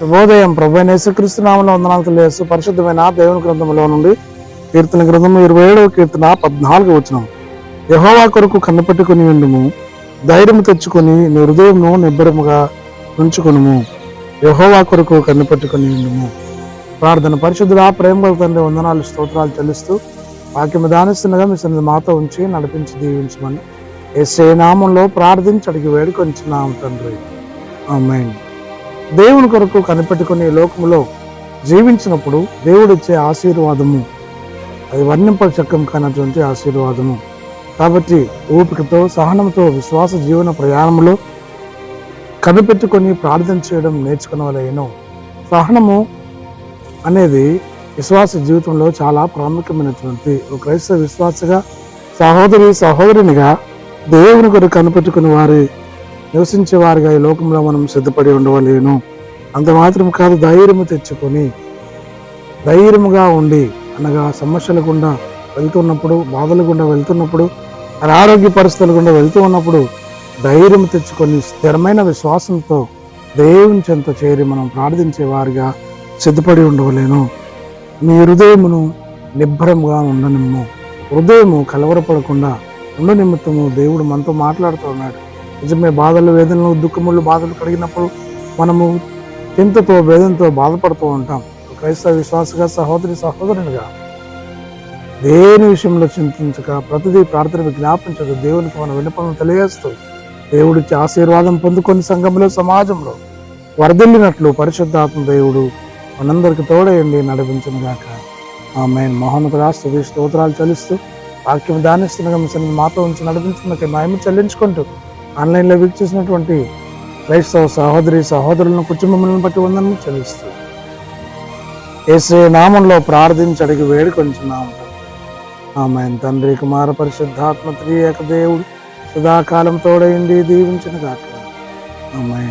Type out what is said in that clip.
శుభోదయం. ప్రభు యేసుక్రీస్తు నామంలో వందనాలు తెలియజేస్తూ పరిశుద్ధమైన దేవుని గ్రంథంలో నుండి కీర్తన గ్రంథం ఇరవై ఏడవ కీర్తన పద్నాలుగు వచ్చిన యహోవా కొరకు కన్నపెట్టుకుని ఉండుము ధైర్యం తెచ్చుకొని నీ హృదయంను నిబ్బరముగా ఉంచుకునుము. యహోవా కొరకు కన్నపెట్టుకుని ఉండుము. ప్రార్థన పరిశుద్ధుల ప్రేమ తండ్రి వందనాలు స్తోత్రాలు చెల్లిస్తూ వాక్యం దానిస్తుండగా మీ సన్నిధి మాతో ఉంచి నడిపించి దీవించమని ఎస్ఏ నామంలో ప్రార్థించి అడిగి వేడుకొంచున్నాం తండ్రి. ఆమేన్. దేవుని కొరకు కనిపెట్టుకుని లోకంలో లోకములో జీవించినప్పుడు దేవుడిచ్చే ఆశీర్వాదము. అది వర్ణింప చక్కం కానటువంటి ఆశీర్వాదము. కాబట్టి ఓపికతో సహనంతో విశ్వాస జీవన ప్రయాణంలో కనిపెట్టుకొని ప్రార్థన చేయడం నేర్చుకునవలేను సహనము అనేది విశ్వాస జీవితంలో చాలా ప్రాముఖ్యమైనటువంటి ఒక క్రైస్తవ విశ్వాసగా సహోదరి సహోదరునిగా దేవుని కొరకు కనిపెట్టుకుని వారి. నివసించే వారిగా ఈ లోకంలో మనం సిద్ధపడి ఉండవలేను. అంత మాత్రం కాదు ధైర్యము తెచ్చుకొని ధైర్యముగా ఉండి అనగా సమస్యల గుండా వెళ్తున్నప్పుడు బాధల గుండా వెళ్తున్నప్పుడు అనారోగ్య పరిస్థితుల గుండా వెళ్తూ ఉన్నప్పుడు ధైర్యం తెచ్చుకొని స్థిరమైన విశ్వాసంతో దేవుని చెంత చేరి మనం ప్రార్థించే వారిగా సిద్ధపడి ఉండవలేను. మీ హృదయమును నిబ్బరంగా ఉండనిమ్ము. హృదయము కలవరపడకుండా ఉండ నిమిత్తము దేవుడు మనతో మాట్లాడుతున్నాడు నిజమే బాధలు వేదనలు దుఃఖములు బాధలు కలిగినప్పుడు మనము చింతతో వేదనతో బాధపడుతూ ఉంటాం. క్రైస్తవ విశ్వాసగా సహోదరి సహోదరునిగా దేని విషయంలో చింతించక ప్రతిదీ ప్రార్థన జ్ఞాపించదు దేవునికి మన వినపడం తెలియజేస్తూ దేవుడికి ఆశీర్వాదం పొందుకొని సంఘంలో సమాజంలో వరదిల్లినట్లు పరిశుద్ధాత్మ దేవుడు మనందరికి తోడయండి నడిపించను గాక. ఆమె మహోన్నతుడా స్తుతి స్తోత్రాలు చలిస్తూ వాక్యం దానిస్తున్న మాతో ఉంచి నడిపించుకున్నకి మేము చెల్లించుకుంటూ ఆన్లైన్లో వీక్షిస్తున్నటువంటి క్రైస్తవ సహోదరి సహోదరులను కుటుంబములను బట్టి ఉందని చెల్లిస్తూ. ఏసే నామంలో ప్రార్థించి అడిగి వేడుకొంచున్నాము ఆమె తండ్రి కుమార పరిశుద్ధాత్మ త్రియేక దేవుడు సదాకాలం తోడైండి దీవించిన దాకా ఆమె